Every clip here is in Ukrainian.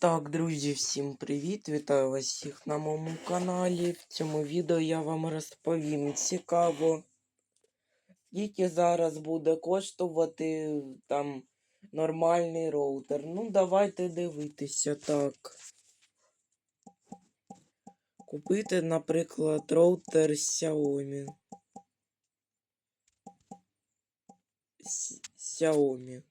Так, друзі, всім привіт! Вітаю вас всіх на моєму каналі. В цьому відео я вам розповім цікаво, скільки зараз буде коштувати там нормальний роутер. Ну, давайте дивитися так. Купити, наприклад, роутер Xiaomi. Xiaomi.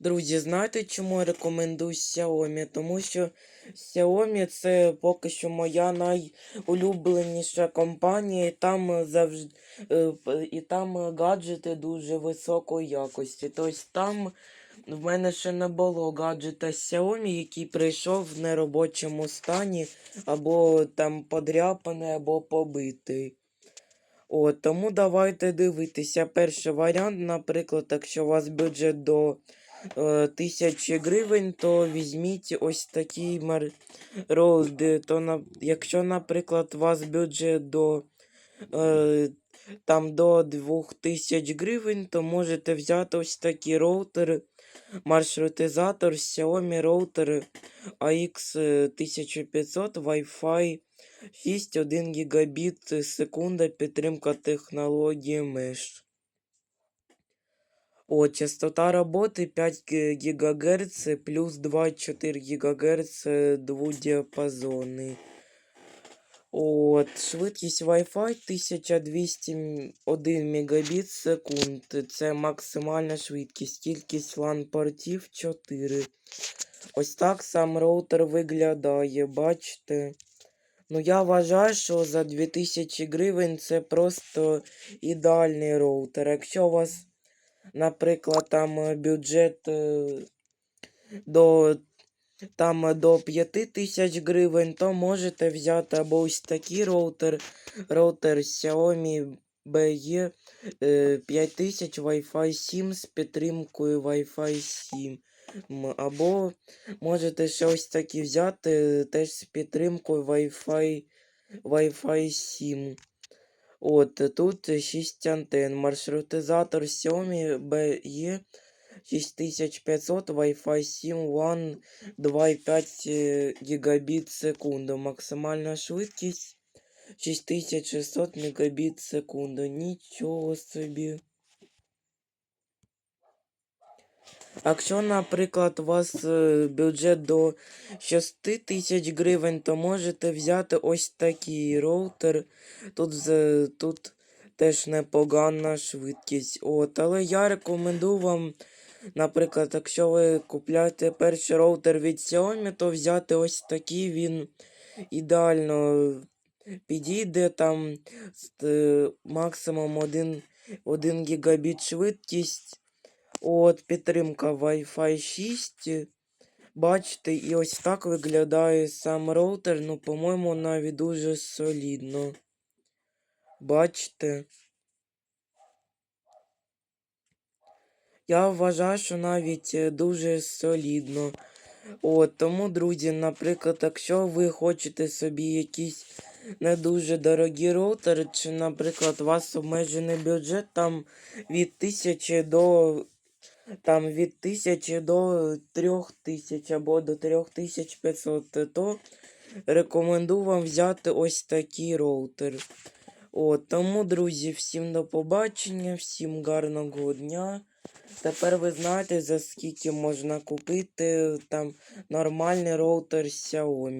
Друзі, знаєте, чому я рекомендую Xiaomi? Тому що Xiaomi це поки що моя найулюбленіша компанія, і там завжди і там гаджети дуже високої якості. Тобто там в мене ще не було гаджета Xiaomi, який прийшов в неробочому стані, або там подряпаний, або побитий. От, тому давайте дивитися. Перший варіант, наприклад, якщо у вас бюджет до е, тисячі гривень, то візьміть ось такий мар... То на... Якщо, наприклад, у вас бюджет до е, там до 2000 гривень, то можете взяти ось такий роутер, маршрутизатор Xiaomi роутер AX1500 Wi-Fi 6 1 гігабіт секунда підтримка технології Mesh. О, частота роботи 5 ГГц плюс 2,4 ГГц двудіапазонний. От, швидкість Wi-Fi 1201 Мбіт секунд. Це максимальна швидкість. Кількість LAN портів 4. Ось так сам роутер виглядає, бачите? Ну, я вважаю, що за 2000 гривень це просто ідеальний роутер. Якщо у вас, наприклад, там е, бюджет е, до, там, е, до 5000 гривень, то можете взяти або ось такий роутер, роутер Xiaomi BE 5000 Wi-Fi 7 з підтримкою Wi-Fi 7. Або можете ще ось такі взяти теж з підтримкою Wi-Fi, Wi-Fi 7. От тут 6 антенн. Маршрутизатор Xiaomi BE 6500 Wi-Fi 7 WAN 2,5 гігабіт секунду. Максимальна швидкість 6600 мегабіт секунду. Нічого собі. Якщо, наприклад, у вас е, бюджет до 6 тисяч гривень, то можете взяти ось такий роутер. Тут, тут теж непогана швидкість. От, але я рекомендую вам, наприклад, якщо ви купляєте перший роутер від Xiaomi, то взяти ось такий, він ідеально підійде там е, максимум 1, 1 гігабіт швидкість. От, підтримка Wi-Fi 6. Бачите, і ось так виглядає сам роутер. Ну, по-моєму, навіть дуже солідно. Бачите? Я вважаю, що навіть е, дуже солідно. От, тому, друзі, наприклад, якщо ви хочете собі якийсь не дуже дорогі роутери, чи, наприклад, у вас обмежений бюджет там від 1000 до там від 1000 до 3000 або до 3500, то рекомендую вам взяти ось такий роутер. От, тому, друзі, всім до побачення, всім гарного дня. Тепер ви знаєте, за скільки можна купити там нормальний роутер Xiaomi.